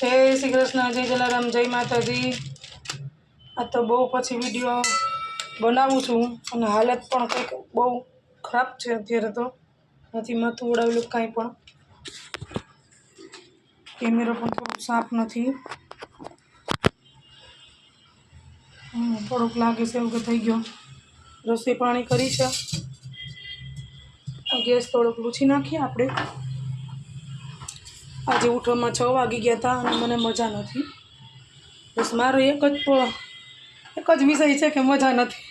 જય શ્રી કૃષ્ણ, જય જલારામ, જય માતાજી. આ તો બહુ પછી વીડિયો બનાવું છું અને હાલત પણ કંઈક બહુ ખરાબ છે અત્યારે તો. નથી માથું ઉડાવેલું કાંઈ પણ. કેમેરો પણ થોડુંક સાફ નથી. થોડુંક લાગે છે એવું કે થઈ ગયો. રસોઈ પાણી કરી છે. ગેસ થોડોક લૂછી નાખીએ આપણે. આજે ઉઠવામાં છ વાગી ગયા હતા અને મને મજા નથી. બસ મારો એક જ એક જ વિષય છે કે મજા નથી.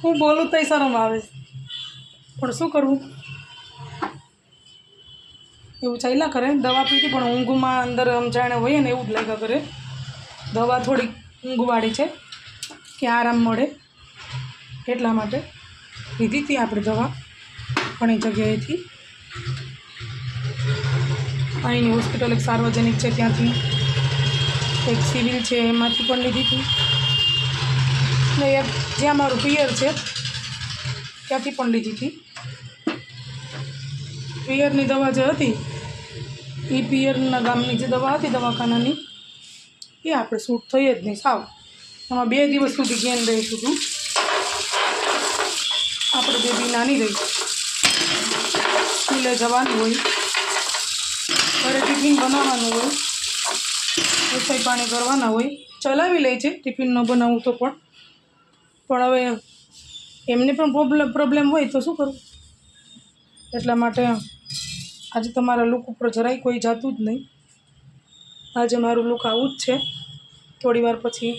હું બોલું તોય શરમ આવે પણ શું કરવું? એવું ચાલ્યા કરે, દવા પીધી પણ ઊંઘમાં અંદર આમ જાણે હોય ને એવું જ લાગ્યા કરે. દવા થોડીક ઊંઘવાળી છે કે આરામ મળે એટલા માટે. લીધી હતી આપણે દવા ઘણી જગ્યાએથી. અહીંની હોસ્પિટલ એક સાર્વજનિક છે ત્યાંથી. એક સિવિલ છે, એમાંથી પણ લીધી હતી. ને એક જ્યાં મારું પિયર છે, ત્યાંથી પણ લીધી હતી. પિયરની દવા જે હતી એ પિયરના ગામની જે દવા હતી દવાખાનાની, એ આપણે સૂટ થઈ જ નહીં, સાવ. એમાં બે દિવસ સુધી ગેન રહીશું હતું. આપણે બેબી નાની રહી. સ્કૂલે જવાનું હોય. ઘરે ટિફિન બનાવવાનું હોય રસોઈ પાણી કરવાના હોય, ચલાવી લે છે. ટિફિન ન બનાવું તો પણ. પણ હવે એમને પણ પ્રોબ્લેમ પ્રોબ્લેમ હોય તો શું કરવું એટલા માટે આજે તમારા લુક ઉપર જરાય કોઈ જાતું જ નહીં. આજે મારું લુક આવું જ છે. થોડી વાર પછી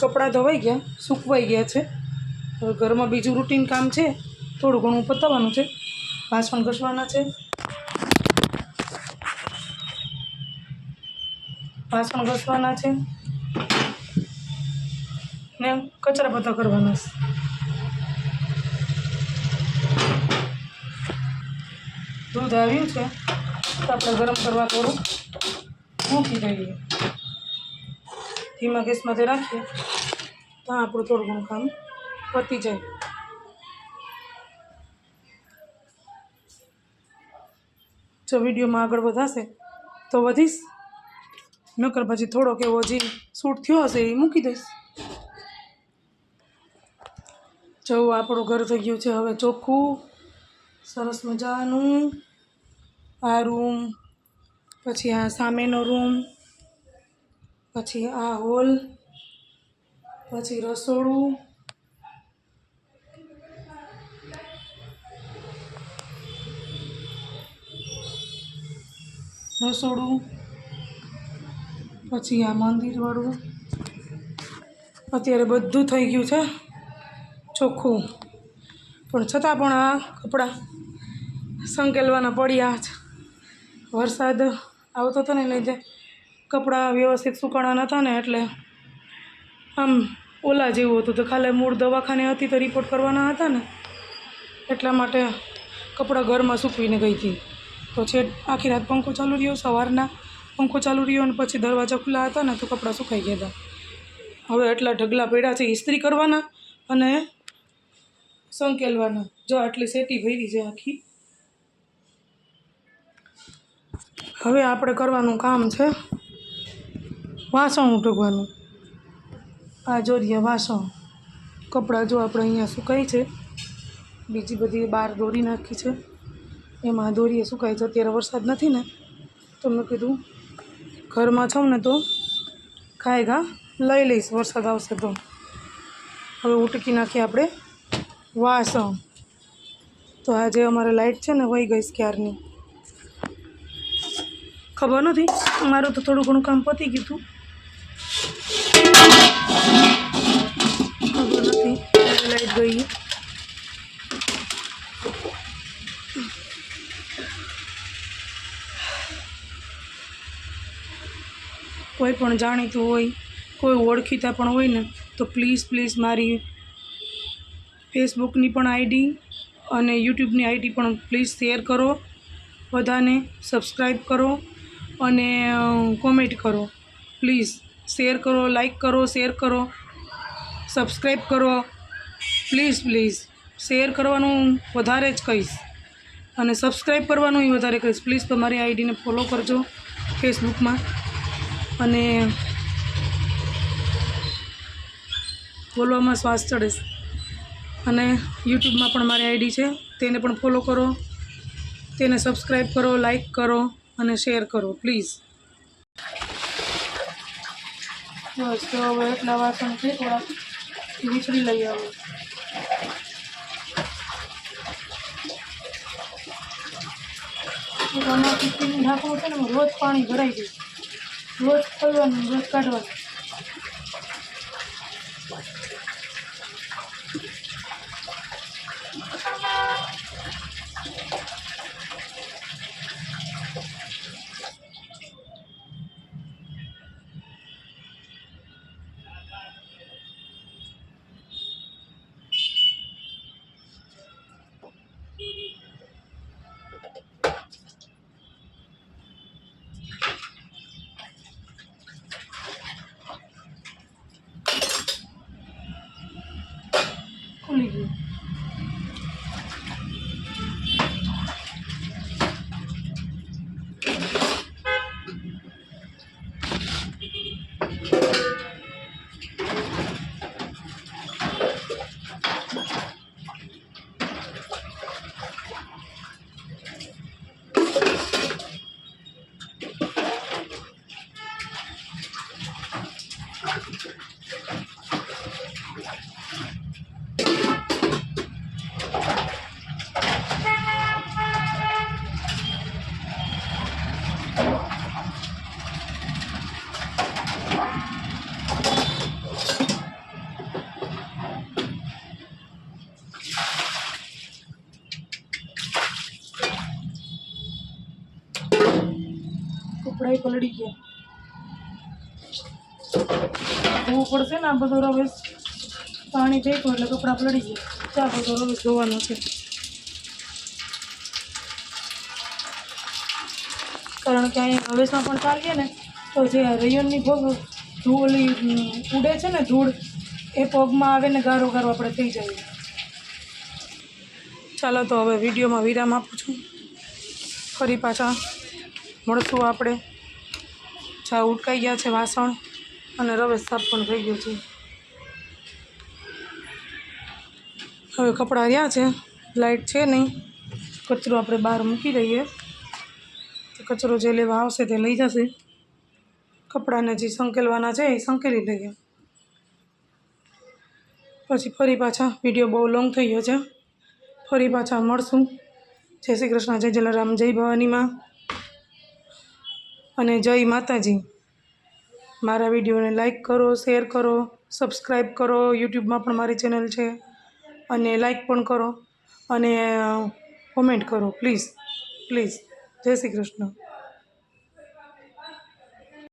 કપડાં ધોવાઈ ગયા, સૂકવાઈ ગયા છે. હવે ઘરમાં બીજું રૂટીન કામ છે. થોડું ઘણું પતાવવાનું છે. વાસણ ઘસવાના છે. વાસણ ઘસવાના છે. ને કચરા પતા કરવાના છે. દૂધ આવ્યું છે. તો આપણે ગરમ કરવા થોડું મૂકી દઈએ. ધીમા ગેસમાંથી રાખીએ. તો આપણું થોડું ઘણું કામ પતી જાય. જો વિડીયોમાં આગળ વધાશે તો વધીશ. નકર પછી થોડોક એવો જે સૂટ થયો હશે એ મૂકી દઈશ. જવું આપણું ઘર થઈ ગયું છે હવે ચોખ્ખું. સરસ મજાનું આ રૂમ, પછી આ સામેનો રૂમ, પછી આ હોલ, પછી રસોડું. રસોડું. પછી આ મંદિરવાળું. અત્યારે બધું થઈ ગયું છે. ચોખ્ખું. પણ છતાં પણ આ કપડાં સંકેલવાના પડ્યા છે વરસાદ આવતો હતો ને લીધે કપડાં વ્યવસ્થિત સુકાણા નહોતા ને એટલે આમ ઓલા જેવું હતું. તો ખાલી મૂળ દવાખાને હતી તો રિપોર્ટ કરવાના હતા ને. એટલા માટે કપડાં ઘરમાં સૂકવીને ગઈ હતી. તો છે આખી રાત પંખો ચાલુ રહ્યો, સવારના પંખો ચાલુ રહ્યો અને પછી દરવાજા ખુલ્લા હતા ને તો કપડાં સુકાઈ ગયા હતા. હવે એટલા ઢગલા પડ્યા છે ઇસ્ત્રી કરવાના અને સંકેલવાના. જો આટલી સેટી ભરી છે આખી. હવે આપણે કરવાનું કામ છે વાસણ ઉઠકવાનું આ જોઈએ વાસણ. કપડાં જો આપણે અહીંયા સુકાય છે. બીજી બધી બહાર દોરી નાખી છે. એમાં દોરીએ સુકાય છે. અત્યારે વરસાદ નથી ને. તો મેં કીધું ઘરમાં છું ને તો? ખાયગા લઈ લઈશ, વરસાદ આવશે તો. હવે ઉટકી નાખીએ આપણે. વાસ તો આજે અમારે લાઇટ છે ને, વહી ગઈ ક્યારની. ખબર નથી. મારું તો થોડું ઘણું કામ પતી ગયું હતું. ખબર નથી. લાઈટ ગઈ. કોઈ પણ જાણીતું હોય, કોઈ ઓળખીતા પણ હોય ને, તો પ્લીઝ પ્લીઝ મારી ફેસબુકની પણ આઈડી અને યુટ્યુબની આઈડી પણ પ્લીઝ શેર કરો. બધાને સબસ્ક્રાઈબ કરો અને કોમેન્ટ કરો. પ્લીઝ શેર કરો લાઈક કરો શેર કરો સબસ્ક્રાઈબ કરો. પ્લીઝ પ્લીઝ શેર કરવાનું વધારે જ કહીશ. અને સબસ્ક્રાઈબ કરવાનું વધારે કહીશ. પ્લીઝ તમારી આઈડીને ફોલો કરજો ફેસબુકમાં અને બોલવામાં શ્વાસ ચડે અને યુટ્યુબમાં પણ મારી આઈડી છે. તેને પણ ફોલો કરો. તેને સબસ્ક્રાઈબ કરો, લાઈક કરો અને શેર કરો, પ્લીઝ. બસ, તો હવે એટલા વાસણ છે થોડા વીછડી લઈ આવો. આમાં છે ને રોજ પાણી ભરાઈ જાય રોજ ખોલવાનું રોજ કાઢવાનું. કપડાય પલળી ગયા. ધોવું પડશે ને આ બધો રવેશ? પાણી ફેંકો એટલે કપડાં પલળી ગયા ચા બધો રવેશ ધોવાનો છે. કારણ કે અહીંયા રવેશમાં પણ ચાલીએ ને, તો જે રૈયનની પગ ધૂળ ઉડે છે ને ધૂળ, એ પગમાં આવે ને ગારો ગારો આપણે થઈ જાય ચાલો, તો હવે વિડીયોમાં વિરામ આપું છું. ફરી પાછા. મળશું આપણે. ચા ઉટકાઈ ગયા છે વાસણ અને રવેશ સાફ પણ થઈ ગયો છે. હવે કપડાં રહ્યા છે. લાઇટ છે નહીં. કચરો આપણે બહાર મૂકી દઈએ. તો કચરો જે લેવા આવશે તે લઈ જશે. કપડાને જે સંકેલવાના છે એ સંકેલી લઈએ પછી ફરી પાછા વીડિયો બહુ લોંગ થઈ ગયો છે. ફરી પાછા મળશું. જય શ્રી કૃષ્ણ, જય જલારામ, જય ભવાનીમાં. અને જય માતાજી. મારા વિડીયોને લાઈક કરો, શેર કરો, સબસ્ક્રાઈબ કરો. યુટ્યુબમાં પણ મારી ચેનલ છે. અને લાઈક પણ કરો અને કોમેન્ટ કરો. Please please. જય શ્રી કૃષ્ણ.